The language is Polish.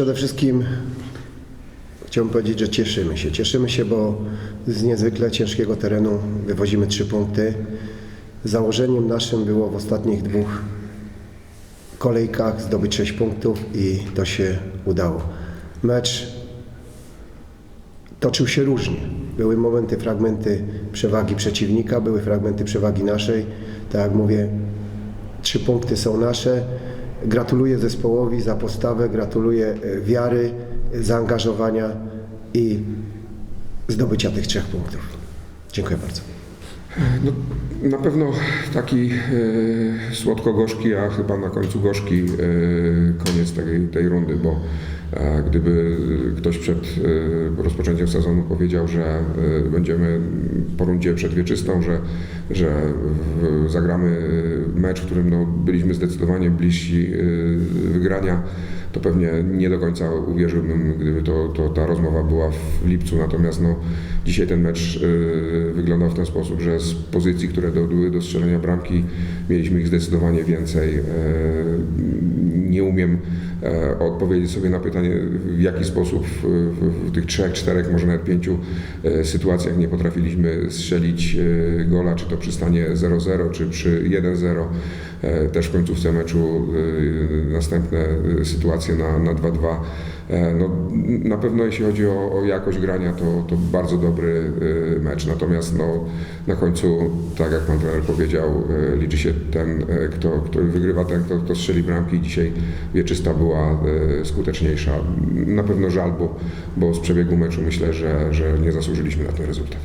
Przede wszystkim chciałbym powiedzieć, że cieszymy się. Cieszymy się, bo z niezwykle ciężkiego terenu wywozimy trzy punkty. Założeniem naszym było w ostatnich dwóch kolejkach zdobyć sześć punktów i to się udało. Mecz toczył się różnie. Były momenty, fragmenty przewagi przeciwnika, były fragmenty przewagi naszej. Tak jak mówię, trzy punkty są nasze. Gratuluję zespołowi za postawę, gratuluję e, wiary, zaangażowania i zdobycia tych trzech punktów. Dziękuję bardzo. No, na pewno taki e, słodko-gorzki, a chyba na końcu gorzki e, koniec tej, tej rundy, bo e, gdyby ktoś przed rozpoczęciem sezonu powiedział, że będziemy po rundzie przedwieczystą, że, że w, zagramy mecz, w którym no, byliśmy zdecydowanie bliżsi wygrania, to pewnie nie do końca uwierzyłbym, gdyby to, to ta rozmowa była w lipcu. Natomiast no, dzisiaj ten mecz y, wyglądał w ten sposób, że z pozycji, które były do strzelenia bramki, mieliśmy ich zdecydowanie więcej. E, nie umiem e, odpowiedzieć sobie na pytanie, w jaki sposób w, w, w tych trzech, czterech, może nawet pięciu e, sytuacjach nie potrafiliśmy strzelić gola, czy to przy stanie 0-0, czy przy 1-0. E, Też w końcówce meczu następne e, na, na 2-2. E, No, na pewno jeśli chodzi o, o jakość grania, to, to bardzo dobry e, mecz. Natomiast no, na końcu, tak jak pan trener powiedział, e, liczy się ten, kto, kto wygrywa, ten, kto, kto strzeli bramki. Dzisiaj Wieczysta była skuteczniejsza. Na pewno żal, bo, bo z przebiegu meczu myślę, że, że nie zasłużyliśmy na ten rezultat.